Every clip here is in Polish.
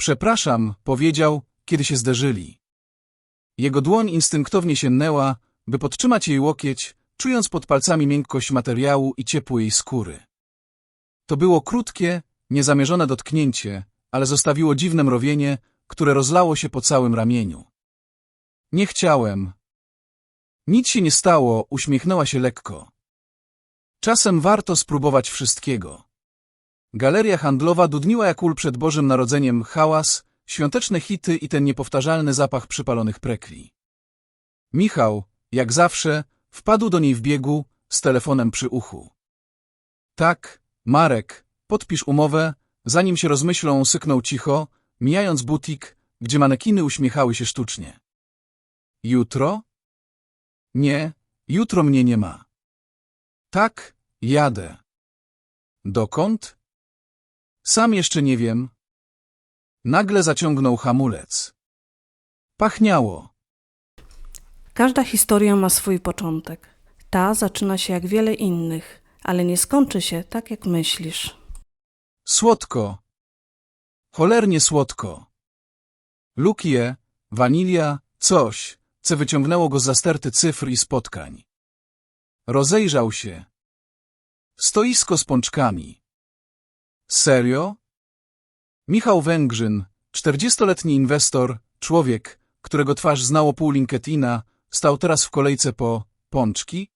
Przepraszam, powiedział, kiedy się zderzyli. Jego dłoń instynktownie sięgnęła, by podtrzymać jej łokieć, czując pod palcami miękkość materiału i ciepło jej skóry. To było krótkie, niezamierzone dotknięcie, ale zostawiło dziwne mrowienie, które rozlało się po całym ramieniu. Nie chciałem. Nic się nie stało, uśmiechnęła się lekko. Czasem warto spróbować wszystkiego. Galeria handlowa dudniła jak ul przed Bożym Narodzeniem hałas, świąteczne hity i ten niepowtarzalny zapach przypalonych prekli. Michał, jak zawsze, wpadł do niej w biegu, z telefonem przy uchu. Tak, Marek, podpisz umowę, zanim się rozmyślą, syknął cicho, mijając butik, gdzie manekiny uśmiechały się sztucznie. Jutro? Nie, jutro mnie nie ma. Tak, jadę. Dokąd? Sam jeszcze nie wiem. Nagle zaciągnął hamulec. Pachniało. Każda historia ma swój początek. Ta zaczyna się jak wiele innych, ale nie skończy się tak, jak myślisz. Słodko. Cholernie słodko. Lukie, wanilia, coś, co wyciągnęło go z zasterty cyfr i spotkań. Rozejrzał się. Stoisko z pączkami. Serio? Michał Węgrzyn, czterdziestoletni inwestor, człowiek, którego twarz znało pół LinkedIna, stał teraz w kolejce po pączki?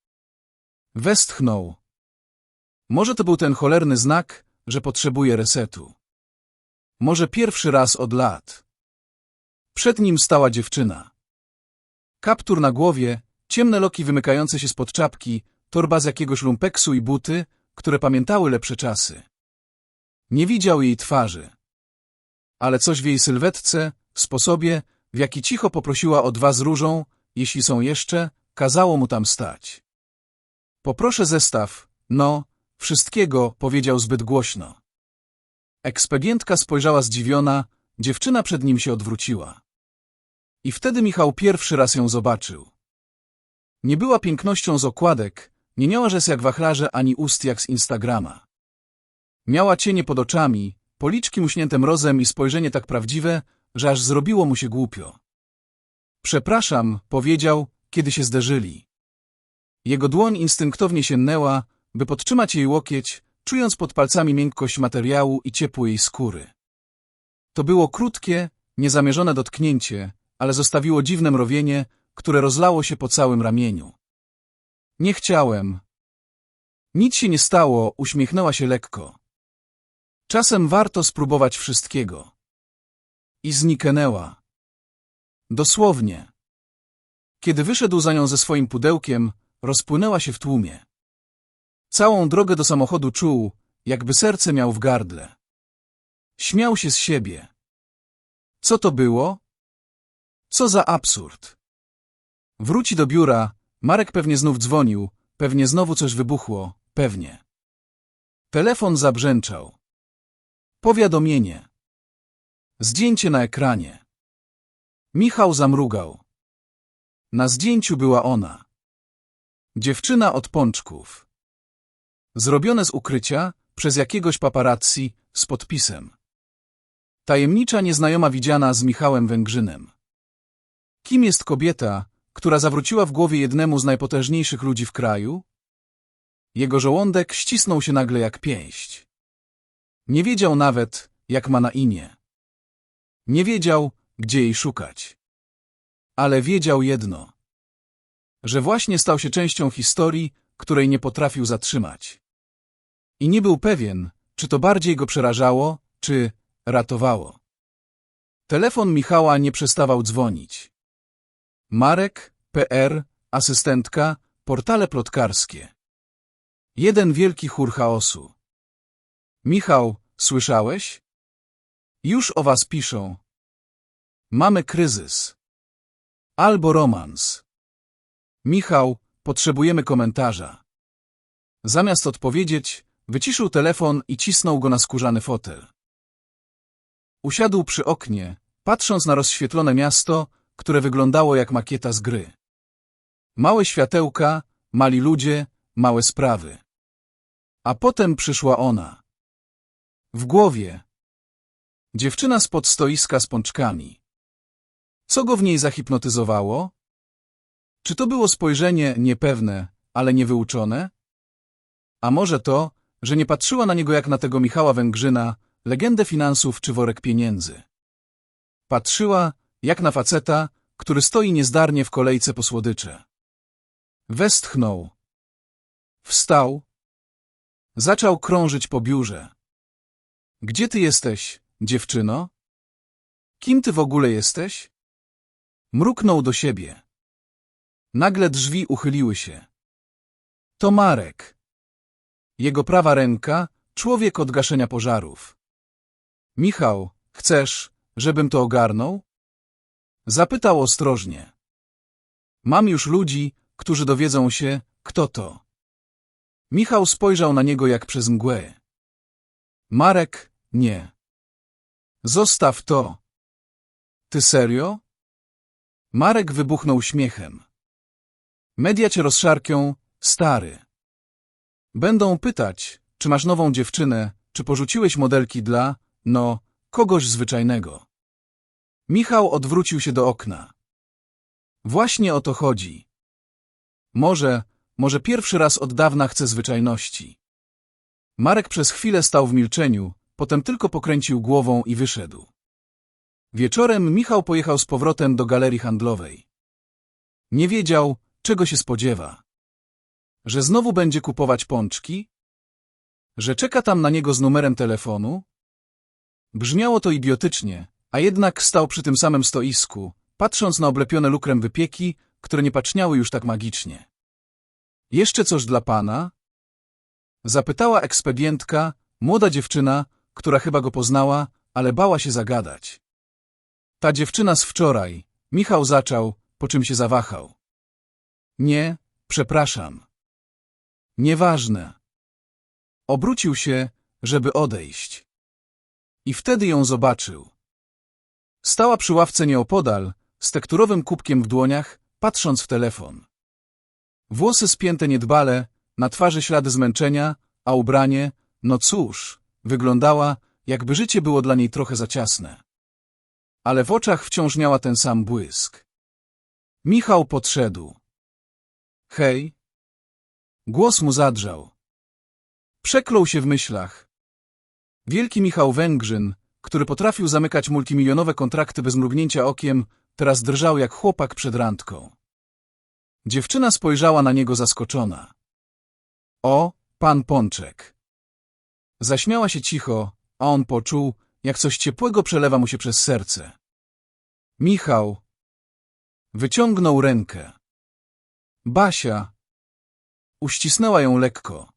Westchnął. Może to był ten cholerny znak, że potrzebuje resetu. Może pierwszy raz od lat. Przed nim stała dziewczyna. Kaptur na głowie, ciemne loki wymykające się spod czapki, torba z jakiegoś lumpeksu i buty, które pamiętały lepsze czasy. Nie widział jej twarzy. Ale coś w jej sylwetce, w sposobie, w jaki cicho poprosiła o dwa z różą, jeśli są jeszcze, kazało mu tam stać. Poproszę zestaw, no, wszystkiego, powiedział zbyt głośno. Ekspedientka spojrzała zdziwiona, dziewczyna przed nim się odwróciła. I wtedy Michał pierwszy raz ją zobaczył. Nie była pięknością z okładek, nie miała rzes jak wachlarze ani ust jak z Instagrama. Miała cienie pod oczami, policzki muśnięte mrozem i spojrzenie tak prawdziwe, że aż zrobiło mu się głupio. Przepraszam, powiedział, kiedy się zderzyli. Jego dłoń instynktownie sięgnęła, by podtrzymać jej łokieć, czując pod palcami miękkość materiału i ciepło jej skóry. To było krótkie, niezamierzone dotknięcie, ale zostawiło dziwne mrowienie, które rozlało się po całym ramieniu. Nie chciałem. Nic się nie stało, uśmiechnęła się lekko. Czasem warto spróbować wszystkiego. I zniknęła. Dosłownie. Kiedy wyszedł za nią ze swoim pudełkiem, rozpłynęła się w tłumie. Całą drogę do samochodu czuł, jakby serce miał w gardle. Śmiał się z siebie. Co to było? Co za absurd. Wróci do biura, Marek pewnie znów dzwonił, pewnie znowu coś wybuchło, pewnie. Telefon zabrzęczał. Powiadomienie. Zdjęcie na ekranie. Michał zamrugał. Na zdjęciu była ona. Dziewczyna od pączków. Zrobione z ukrycia, przez jakiegoś paparazzi, z podpisem. Tajemnicza nieznajoma widziana z Michałem Węgrzynem. Kim jest kobieta, która zawróciła w głowie jednemu z najpotężniejszych ludzi w kraju? Jego żołądek ścisnął się nagle jak pięść. Nie wiedział nawet, jak ma na imię. Nie wiedział, gdzie jej szukać. Ale wiedział jedno. Że właśnie stał się częścią historii, której nie potrafił zatrzymać. I nie był pewien, czy to bardziej go przerażało, czy ratowało. Telefon Michała nie przestawał dzwonić. Marek, PR, asystentka, portale plotkarskie. Jeden wielki chór chaosu. Michał, słyszałeś? Już o was piszą. Mamy kryzys. Albo romans. Michał, potrzebujemy komentarza. Zamiast odpowiedzieć, wyciszył telefon i cisnął go na skórzany fotel. Usiadł przy oknie, patrząc na rozświetlone miasto, które wyglądało jak makieta z gry. Małe światełka, mali ludzie, małe sprawy. A potem przyszła ona. W głowie. Dziewczyna spod stoiska z pączkami. Co go w niej zahipnotyzowało? Czy to było spojrzenie niepewne, ale niewyuczone? A może to, że nie patrzyła na niego jak na tego Michała Węgrzyna, legendę finansów czy worek pieniędzy. Patrzyła, jak na faceta, który stoi niezdarnie w kolejce po słodycze. Westchnął. Wstał. Zaczął krążyć po biurze. Gdzie ty jesteś, dziewczyno? Kim ty w ogóle jesteś? Mruknął do siebie. Nagle drzwi uchyliły się. To Marek. Jego prawa ręka, człowiek od gaszenia pożarów. Michał, chcesz, żebym to ogarnął? Zapytał ostrożnie. Mam już ludzi, którzy dowiedzą się, kto to. Michał spojrzał na niego jak przez mgłę. Marek, nie. Zostaw to. Ty serio? Marek wybuchnął śmiechem. Media cię rozszarpią, stary. Będą pytać, czy masz nową dziewczynę, czy porzuciłeś modelki dla, no, kogoś zwyczajnego. Michał odwrócił się do okna. Właśnie o to chodzi. Może, może pierwszy raz od dawna chce zwyczajności. Marek przez chwilę stał w milczeniu, potem tylko pokręcił głową i wyszedł. Wieczorem Michał pojechał z powrotem do galerii handlowej. Nie wiedział, czego się spodziewa. Że znowu będzie kupować pączki? Że czeka tam na niego z numerem telefonu? Brzmiało to idiotycznie, a jednak stał przy tym samym stoisku, patrząc na oblepione lukrem wypieki, które nie paczniały już tak magicznie. Jeszcze coś dla pana? Zapytała ekspedientka, młoda dziewczyna, która chyba go poznała, ale bała się zagadać. Ta dziewczyna z wczoraj. Michał zaczął, po czym się zawahał. Nie, przepraszam. Nieważne. Obrócił się, żeby odejść. I wtedy ją zobaczył. Stała przy ławce nieopodal, z tekturowym kubkiem w dłoniach, patrząc w telefon. Włosy spięte niedbale, na twarzy ślady zmęczenia, a ubranie, no cóż, wyglądała, jakby życie było dla niej trochę za ciasne. Ale w oczach wciąż miała ten sam błysk. Michał podszedł. Hej. Głos mu zadrżał. Przeklął się w myślach. Wielki Michał Węgrzyn, który potrafił zamykać multimilionowe kontrakty bez mrugnięcia okiem, teraz drżał jak chłopak przed randką. Dziewczyna spojrzała na niego zaskoczona. O, pan Pączek. Zaśmiała się cicho, a on poczuł, jak coś ciepłego przelewa mu się przez serce. Michał. Wyciągnął rękę. Basia. Uścisnęła ją lekko.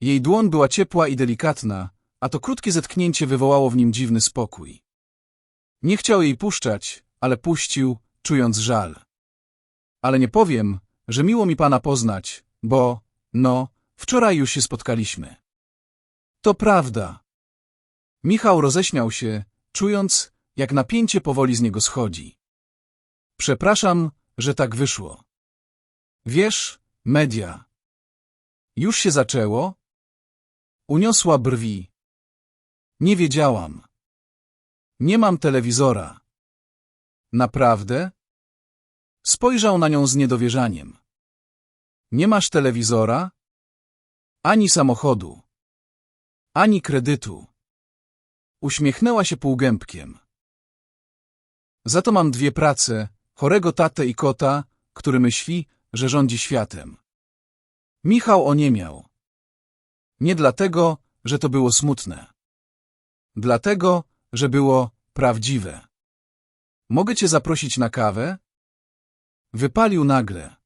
Jej dłoń była ciepła i delikatna, a to krótkie zetknięcie wywołało w nim dziwny spokój. Nie chciał jej puszczać, ale puścił, czując żal. Ale nie powiem, że miło mi pana poznać, bo, no, wczoraj już się spotkaliśmy. To prawda. Michał roześmiał się, czując, jak napięcie powoli z niego schodzi. Przepraszam, że tak wyszło. Wiesz, media. Już się zaczęło? Uniosła brwi. Nie wiedziałam. Nie mam telewizora. Naprawdę? Spojrzał na nią z niedowierzaniem. Nie masz telewizora? Ani samochodu. Ani kredytu. Uśmiechnęła się półgębkiem. Za to mam dwie prace, chorego tatę i kota, który myśli, że rządzi światem. Michał oniemiał. Nie dlatego, że to było smutne. Dlatego, że było prawdziwe. Mogę cię zaprosić na kawę? Wypalił nagle.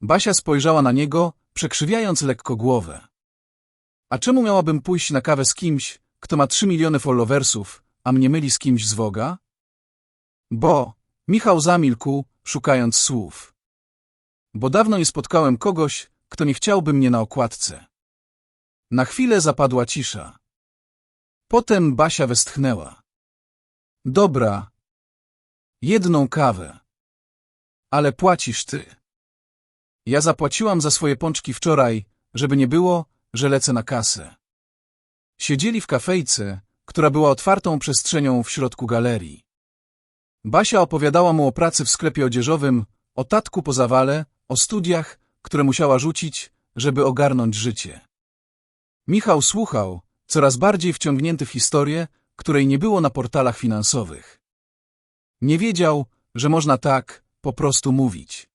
Basia spojrzała na niego, przekrzywiając lekko głowę. A czemu miałabym pójść na kawę z kimś, kto ma trzy miliony followersów, a mnie myli z kimś z Woga? Bo, Michał zamilkł, szukając słów. Bo dawno nie spotkałem kogoś, kto nie chciałby mnie na okładce. Na chwilę zapadła cisza. Potem Basia westchnęła. Dobra. Jedną kawę. Ale płacisz ty. Ja zapłaciłam za swoje pączki wczoraj, żeby nie było, że lecę na kasę. Siedzieli w kafejce, która była otwartą przestrzenią w środku galerii. Basia opowiadała mu o pracy w sklepie odzieżowym, o tatku po zawale, o studiach, które musiała rzucić, żeby ogarnąć życie. Michał słuchał, coraz bardziej wciągnięty w historię, której nie było na portalach finansowych. Nie wiedział, że można tak po prostu mówić.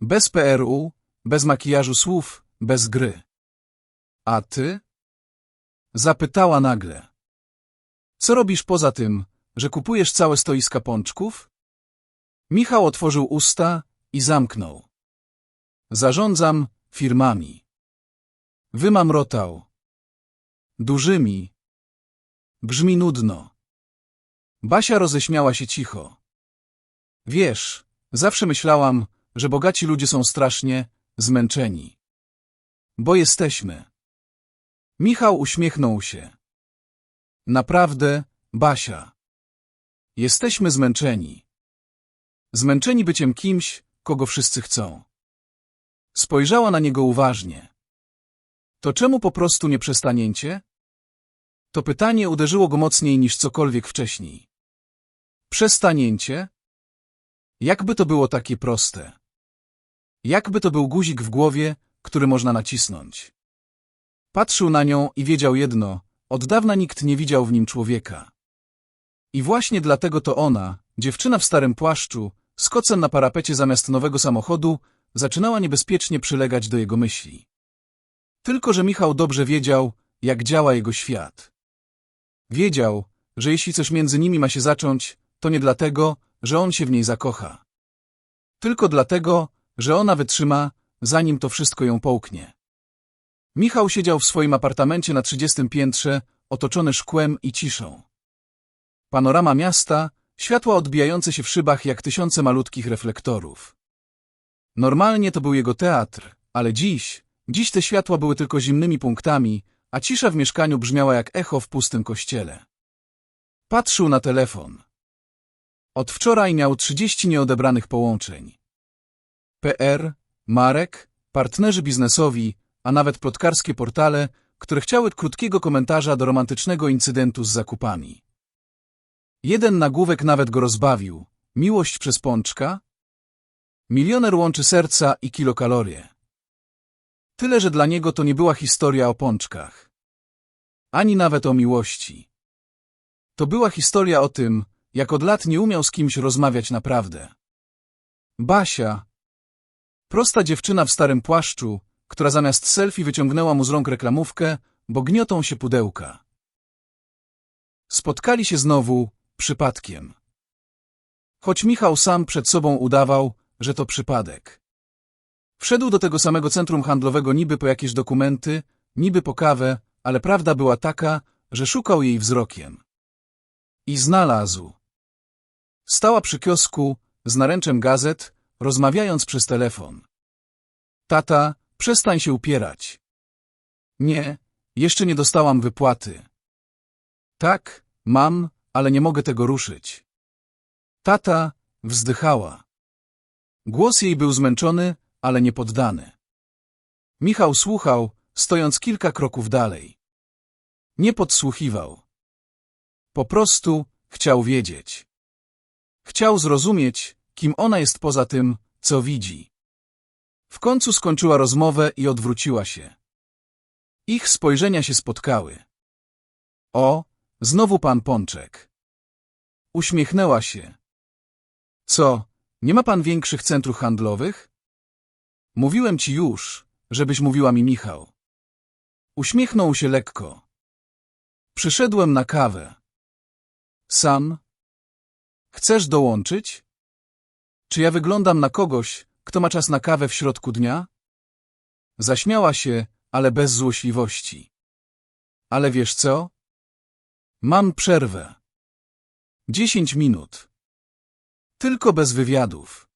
Bez PRU, bez makijażu słów, bez gry. A ty? Zapytała nagle. Co robisz poza tym, że kupujesz całe stoiska pączków? Michał otworzył usta i zamknął. Zarządzam firmami. Wymamrotał. Dużymi. Brzmi nudno. Basia roześmiała się cicho. Wiesz, zawsze myślałam, że bogaci ludzie są strasznie zmęczeni. Bo jesteśmy. Michał uśmiechnął się. Naprawdę, Basia. Jesteśmy zmęczeni. Zmęczeni byciem kimś, kogo wszyscy chcą. Spojrzała na niego uważnie. To czemu po prostu nie przestaniecie? To pytanie uderzyło go mocniej niż cokolwiek wcześniej. Przestanięcie? Jakby to było takie proste? Jakby to był guzik w głowie, który można nacisnąć? Patrzył na nią i wiedział jedno, od dawna nikt nie widział w nim człowieka. I właśnie dlatego to ona, dziewczyna w starym płaszczu, z kocem na parapecie zamiast nowego samochodu, zaczynała niebezpiecznie przylegać do jego myśli. Tylko, że Michał dobrze wiedział, jak działa jego świat. Wiedział, że jeśli coś między nimi ma się zacząć, to nie dlatego, że on się w niej zakocha. Tylko dlatego, że ona wytrzyma, zanim to wszystko ją połknie. Michał siedział w swoim apartamencie na trzydziestym piętrze, otoczony szkłem i ciszą. Panorama miasta, światła odbijające się w szybach jak tysiące malutkich reflektorów. Normalnie to był jego teatr, ale dziś, dziś te światła były tylko zimnymi punktami, a cisza w mieszkaniu brzmiała jak echo w pustym kościele. Patrzył na telefon. Od wczoraj miał 30 nieodebranych połączeń. PR, Marek, partnerzy biznesowi, a nawet plotkarskie portale, które chciały krótkiego komentarza do romantycznego incydentu z zakupami. Jeden nagłówek nawet go rozbawił. Miłość przez pączka? Milioner łączy serca i kilokalorie. Tyle, że dla niego to nie była historia o pączkach. Ani nawet o miłości. To była historia o tym, jak od lat nie umiał z kimś rozmawiać naprawdę. Basia, prosta dziewczyna w starym płaszczu, która zamiast selfie wyciągnęła mu z rąk reklamówkę, bo gniotą się pudełka. Spotkali się znowu przypadkiem. Choć Michał sam przed sobą udawał, że to przypadek. Wszedł do tego samego centrum handlowego niby po jakieś dokumenty, niby po kawę, ale prawda była taka, że szukał jej wzrokiem. I znalazł. Stała przy kiosku, z naręczem gazet, rozmawiając przez telefon. Tata, przestań się upierać. Nie, jeszcze nie dostałam wypłaty. Tak, mam, ale nie mogę tego ruszyć. Tata wzdychała. Głos jej był zmęczony, ale niepoddany. Michał słuchał, stojąc kilka kroków dalej. Nie podsłuchiwał. Po prostu chciał wiedzieć. Chciał zrozumieć, kim ona jest poza tym, co widzi. W końcu skończyła rozmowę i odwróciła się. Ich spojrzenia się spotkały. O, znowu pan Pączek. Uśmiechnęła się. Co, nie ma pan większych centrów handlowych? Mówiłem ci już, żebyś mówiła mi Michał. Uśmiechnął się lekko. Przyszedłem na kawę. Sam? Chcesz dołączyć? Czy ja wyglądam na kogoś, kto ma czas na kawę w środku dnia? Zaśmiała się, ale bez złośliwości. Ale wiesz co? Mam przerwę. Dziesięć minut. Tylko bez wywiadów.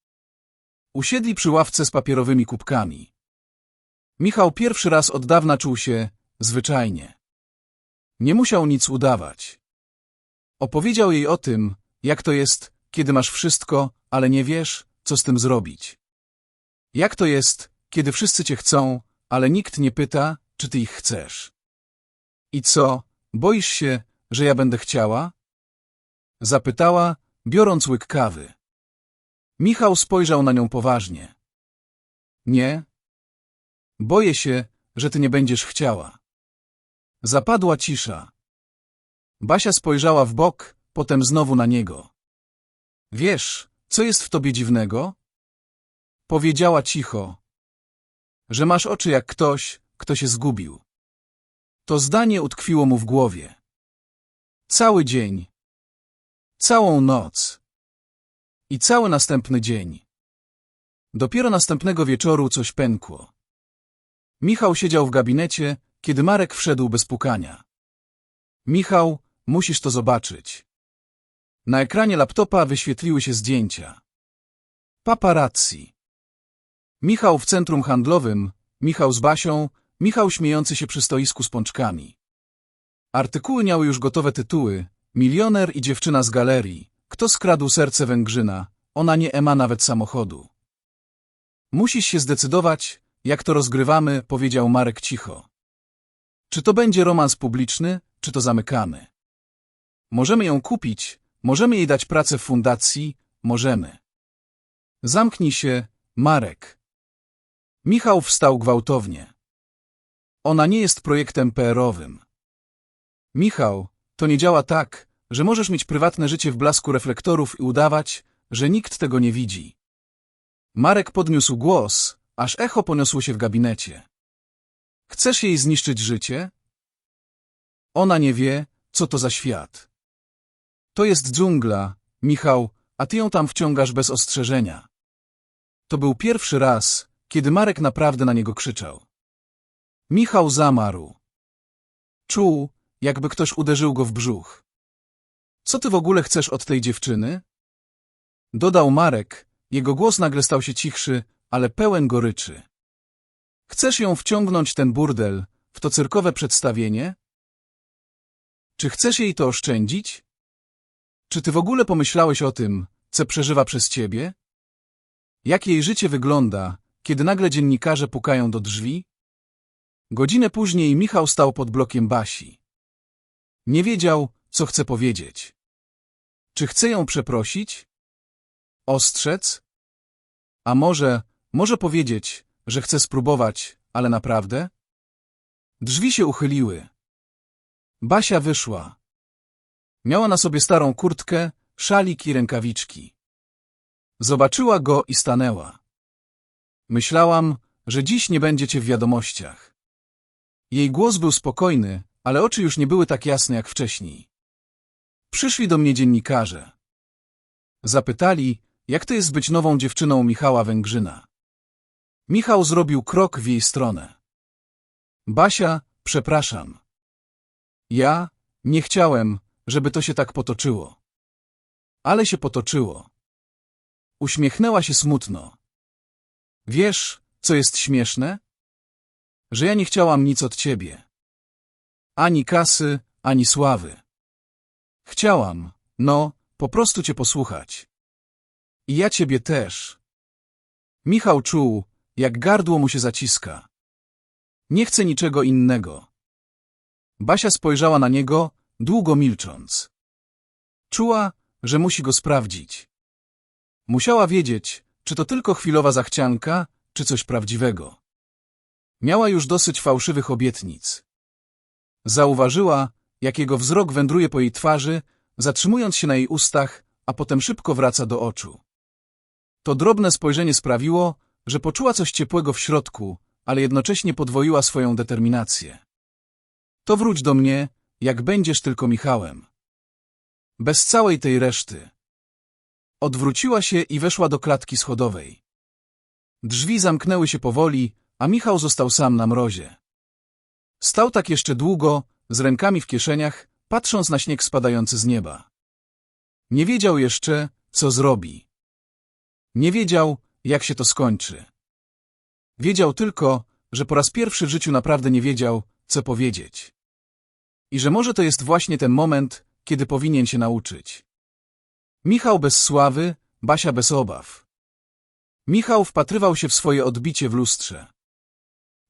Usiedli przy ławce z papierowymi kubkami. Michał pierwszy raz od dawna czuł się zwyczajnie. Nie musiał nic udawać. Opowiedział jej o tym, jak to jest, kiedy masz wszystko, ale nie wiesz, co z tym zrobić. Jak to jest, kiedy wszyscy cię chcą, ale nikt nie pyta, czy ty ich chcesz. I co, boisz się, że ja będę chciała? Zapytała, biorąc łyk kawy. Michał spojrzał na nią poważnie. Nie. Boję się, że ty nie będziesz chciała. Zapadła cisza. Basia spojrzała w bok, potem znowu na niego. Wiesz, co jest w tobie dziwnego? Powiedziała cicho. Że masz oczy jak ktoś, kto się zgubił. To zdanie utkwiło mu w głowie. Cały dzień. Całą noc. I cały następny dzień. Dopiero następnego wieczoru coś pękło. Michał siedział w gabinecie, kiedy Marek wszedł bez pukania. Michał, musisz to zobaczyć. Na ekranie laptopa wyświetliły się zdjęcia. Paparazzi. Michał w centrum handlowym, Michał z Basią, Michał śmiejący się przy stoisku z pączkami. Artykuły miały już gotowe tytuły. Milioner i dziewczyna z galerii. Kto skradł serce Węgrzyna? Ona nie ema nawet samochodu. Musisz się zdecydować, jak to rozgrywamy, powiedział Marek cicho. Czy to będzie romans publiczny, czy to zamykamy? Możemy ją kupić, możemy jej dać pracę w fundacji, możemy. Zamknij się, Marek. Michał wstał gwałtownie. Ona nie jest projektem PR-owym. Michał, to nie działa tak, że możesz mieć prywatne życie w blasku reflektorów i udawać, że nikt tego nie widzi. Marek podniósł głos, aż echo poniosło się w gabinecie. Chcesz jej zniszczyć życie? Ona nie wie, co to za świat. To jest dżungla, Michał, a ty ją tam wciągasz bez ostrzeżenia. To był pierwszy raz, kiedy Marek naprawdę na niego krzyczał. Michał zamarł. Czuł, jakby ktoś uderzył go w brzuch. Co ty w ogóle chcesz od tej dziewczyny? Dodał Marek, jego głos nagle stał się cichszy, ale pełen goryczy. Chcesz ją wciągnąć ten burdel, w to cyrkowe przedstawienie? Czy chcesz jej to oszczędzić? Czy ty w ogóle pomyślałeś o tym, co przeżywa przez ciebie? Jak jej życie wygląda, kiedy nagle dziennikarze pukają do drzwi? Godzinę później Michał stał pod blokiem Basi. Nie wiedział, co chce powiedzieć. Czy chce ją przeprosić? Ostrzec? A może, może powiedzieć, że chce spróbować, ale naprawdę? Drzwi się uchyliły. Basia wyszła. Miała na sobie starą kurtkę, szalik i rękawiczki. Zobaczyła go i stanęła. Myślałam, że dziś nie będzie cię w wiadomościach. Jej głos był spokojny, ale oczy już nie były tak jasne jak wcześniej. Przyszli do mnie dziennikarze. Zapytali, jak to jest być nową dziewczyną Michała Węgrzyna. Michał zrobił krok w jej stronę. Basia, przepraszam. Ja nie chciałem, żeby to się tak potoczyło. Ale się potoczyło. Uśmiechnęła się smutno. Wiesz, co jest śmieszne? Że ja nie chciałam nic od ciebie. Ani kasy, ani sławy. Chciałam, no, po prostu cię posłuchać. I ja ciebie też. Michał czuł, jak gardło mu się zaciska. Nie chce niczego innego. Basia spojrzała na niego, długo milcząc. Czuła, że musi go sprawdzić. Musiała wiedzieć, czy to tylko chwilowa zachcianka, czy coś prawdziwego. Miała już dosyć fałszywych obietnic. Zauważyła, jak jego wzrok wędruje po jej twarzy, zatrzymując się na jej ustach, a potem szybko wraca do oczu. To drobne spojrzenie sprawiło, że poczuła coś ciepłego w środku, ale jednocześnie podwoiła swoją determinację. To wróć do mnie, jak będziesz tylko Michałem. Bez całej tej reszty. Odwróciła się i weszła do klatki schodowej. Drzwi zamknęły się powoli, a Michał został sam na mrozie. Stał tak jeszcze długo, z rękami w kieszeniach, patrząc na śnieg spadający z nieba. Nie wiedział jeszcze, co zrobi. Nie wiedział, jak się to skończy. Wiedział tylko, że po raz pierwszy w życiu naprawdę nie wiedział, co powiedzieć. I że może to jest właśnie ten moment, kiedy powinien się nauczyć. Michał bez sławy, Basia bez obaw. Michał wpatrywał się w swoje odbicie w lustrze.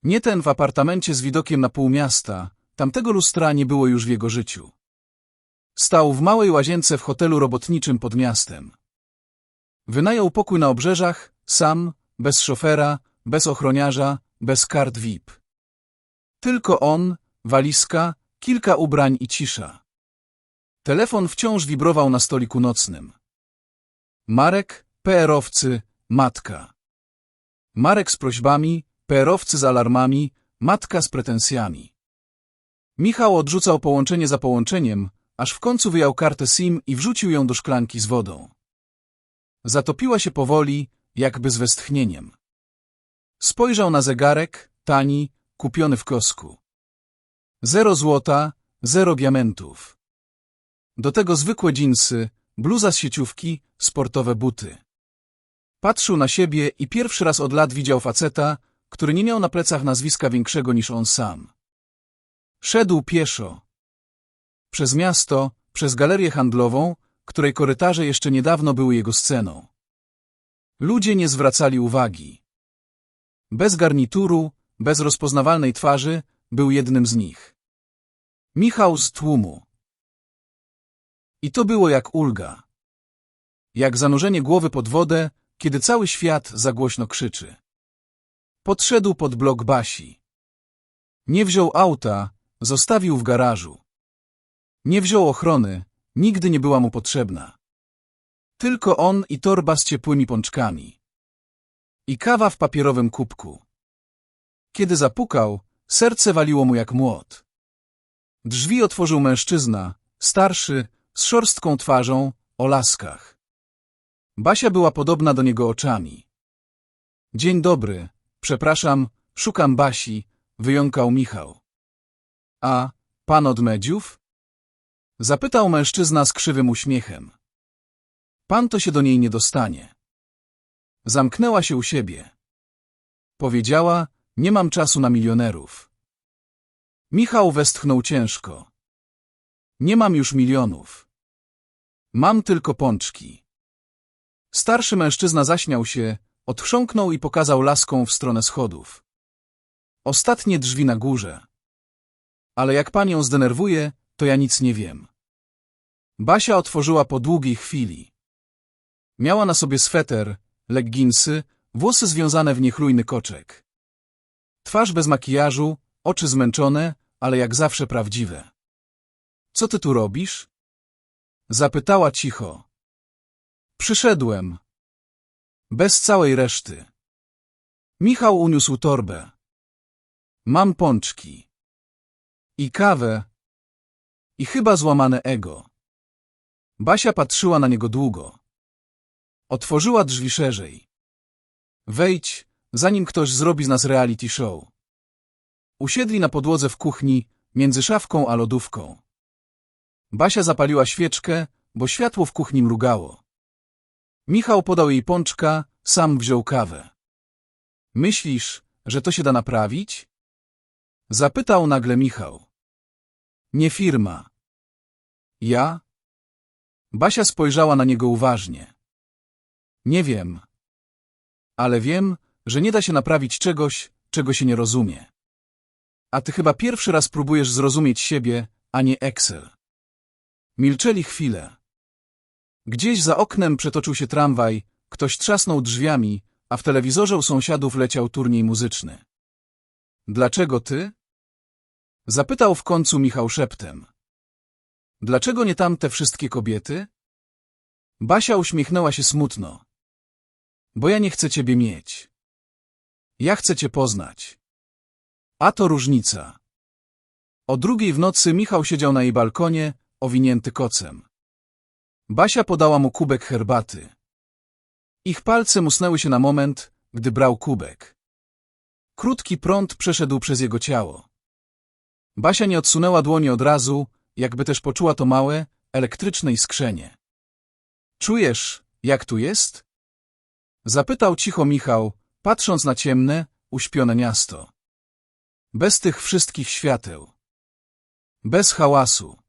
Nie ten w apartamencie z widokiem na pół miasta, tamtego lustra nie było już w jego życiu. Stał w małej łazience w hotelu robotniczym pod miastem. Wynajął pokój na obrzeżach, sam, bez szofera, bez ochroniarza, bez kart VIP. Tylko on, walizka, kilka ubrań i cisza. Telefon wciąż wibrował na stoliku nocnym. Marek, PR-owcy, matka. Marek z prośbami, PR-owcy z alarmami, matka z pretensjami. Michał odrzucał połączenie za połączeniem, aż w końcu wyjął kartę SIM i wrzucił ją do szklanki z wodą. Zatopiła się powoli, jakby z westchnieniem. Spojrzał na zegarek, tani, kupiony w kosku. Zero złota, zero diamentów. Do tego zwykłe dżinsy, bluza z sieciówki, sportowe buty. Patrzył na siebie i pierwszy raz od lat widział faceta, który nie miał na plecach nazwiska większego niż on sam. Szedł pieszo. Przez miasto, przez galerię handlową, której korytarze jeszcze niedawno były jego sceną. Ludzie nie zwracali uwagi. Bez garnituru, bez rozpoznawalnej twarzy, był jednym z nich. Michał z tłumu. I to było jak ulga. Jak zanurzenie głowy pod wodę, kiedy cały świat za głośno krzyczy. Podszedł pod blok Basi. Nie wziął auta, zostawił w garażu. Nie wziął ochrony, nigdy nie była mu potrzebna. Tylko on i torba z ciepłymi pączkami. I kawa w papierowym kubku. Kiedy zapukał, serce waliło mu jak młot. Drzwi otworzył mężczyzna, starszy, z szorstką twarzą, o laskach. Basia była podobna do niego oczami. Dzień dobry, przepraszam, szukam Basi, wyjąkał Michał. A, pan od Medziów? Zapytał mężczyzna z krzywym uśmiechem. Pan to się do niej nie dostanie. Zamknęła się u siebie. Powiedziała, nie mam czasu na milionerów. Michał westchnął ciężko. Nie mam już milionów. Mam tylko pączki. Starszy mężczyzna zaśmiał się, odchrząknął i pokazał laską w stronę schodów. Ostatnie drzwi na górze. Ale jak pan ją zdenerwuje, to ja nic nie wiem. Basia otworzyła po długiej chwili. Miała na sobie sweter, legginsy, włosy związane w niechlujny koczek. Twarz bez makijażu, oczy zmęczone, ale jak zawsze prawdziwe. Co ty tu robisz? Zapytała cicho. Przyszedłem. Bez całej reszty. Michał uniósł torbę. Mam pączki. I kawę. I chyba złamane ego. Basia patrzyła na niego długo. Otworzyła drzwi szerzej. Wejdź, zanim ktoś zrobi z nas reality show. Usiedli na podłodze w kuchni, między szafką a lodówką. Basia zapaliła świeczkę, bo światło w kuchni mrugało. Michał podał jej pączka, sam wziął kawę. Myślisz, że to się da naprawić? Zapytał nagle Michał. Nie firma. Ja? Basia spojrzała na niego uważnie. Nie wiem. Ale wiem, że nie da się naprawić czegoś, czego się nie rozumie. A ty chyba pierwszy raz próbujesz zrozumieć siebie, a nie Excel. Milczeli chwilę. Gdzieś za oknem przetoczył się tramwaj, ktoś trzasnął drzwiami, a w telewizorze u sąsiadów leciał turniej muzyczny. Dlaczego ty? Zapytał w końcu Michał szeptem. Dlaczego nie tamte wszystkie kobiety? Basia uśmiechnęła się smutno. Bo ja nie chcę ciebie mieć. Ja chcę cię poznać. A to różnica. O drugiej w nocy Michał siedział na jej balkonie, owinięty kocem. Basia podała mu kubek herbaty. Ich palce musnęły się na moment, gdy brał kubek. Krótki prąd przeszedł przez jego ciało. Basia nie odsunęła dłoni od razu, jakby też poczuła to małe, elektryczne iskrzenie. Czujesz, jak tu jest? Zapytał cicho Michał, patrząc na ciemne, uśpione miasto. Bez tych wszystkich świateł. Bez hałasu.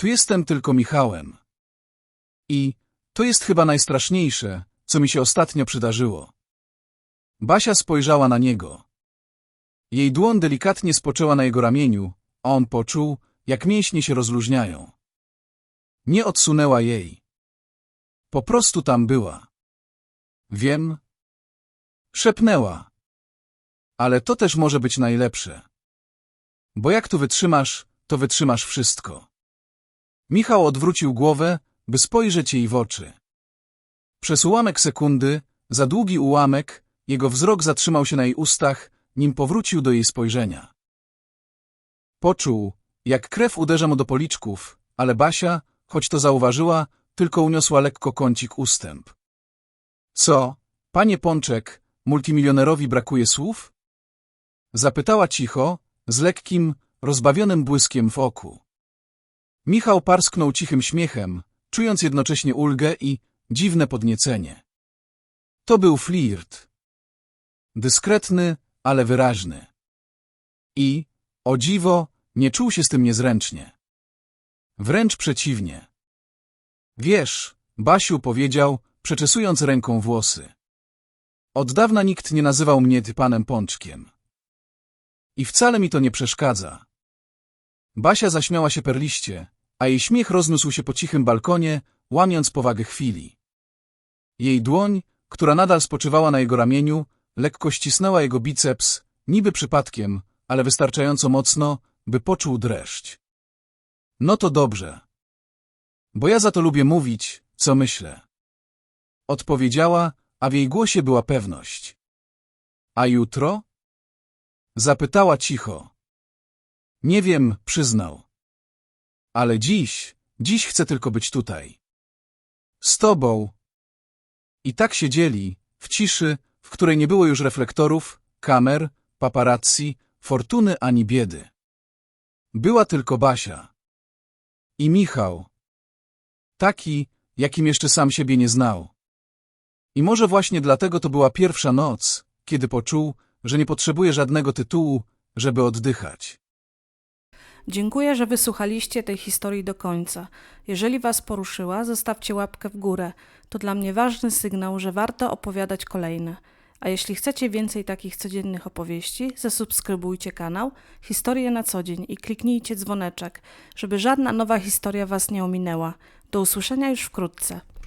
Tu jestem tylko Michałem. I to jest chyba najstraszniejsze, co mi się ostatnio przydarzyło. Basia spojrzała na niego. Jej dłoń delikatnie spoczęła na jego ramieniu, a on poczuł, jak mięśnie się rozluźniają. Nie odsunęła jej. Po prostu tam była. Wiem. Szepnęła. Ale to też może być najlepsze. Bo jak tu wytrzymasz, to wytrzymasz wszystko. Michał odwrócił głowę, by spojrzeć jej w oczy. Przez ułamek sekundy, za długi ułamek, jego wzrok zatrzymał się na jej ustach, nim powrócił do jej spojrzenia. Poczuł, jak krew uderza mu do policzków, ale Basia, choć to zauważyła, tylko uniosła lekko kącik ustęp. Co, panie Pączek, multimilionerowi brakuje słów? Zapytała cicho, z lekkim, rozbawionym błyskiem w oku. Michał parsknął cichym śmiechem, czując jednocześnie ulgę i dziwne podniecenie. To był flirt. Dyskretny, ale wyraźny. I, o dziwo, nie czuł się z tym niezręcznie. Wręcz przeciwnie. Wiesz, Basiu powiedział, przeczesując ręką włosy. Od dawna nikt nie nazywał mnie ty panem Pączkiem. I wcale mi to nie przeszkadza. Basia zaśmiała się perliście, a jej śmiech rozniósł się po cichym balkonie, łamiąc powagę chwili. Jej dłoń, która nadal spoczywała na jego ramieniu, lekko ścisnęła jego biceps, niby przypadkiem, ale wystarczająco mocno, by poczuł dreszcz. No to dobrze. Bo ja za to lubię mówić, co myślę. Odpowiedziała, a w jej głosie była pewność. A jutro? Zapytała cicho. Nie wiem, przyznał. Ale dziś, dziś chcę tylko być tutaj. Z tobą. I tak siedzieli, w ciszy, w której nie było już reflektorów, kamer, paparazzi, fortuny ani biedy. Była tylko Basia. I Michał. Taki, jakim jeszcze sam siebie nie znał. I może właśnie dlatego to była pierwsza noc, kiedy poczuł, że nie potrzebuje żadnego tytułu, żeby oddychać. Dziękuję, że wysłuchaliście tej historii do końca. Jeżeli Was poruszyła, zostawcie łapkę w górę. To dla mnie ważny sygnał, że warto opowiadać kolejne. A jeśli chcecie więcej takich codziennych opowieści, zasubskrybujcie kanał Historie na co dzień i kliknijcie dzwoneczek, żeby żadna nowa historia Was nie ominęła. Do usłyszenia już wkrótce.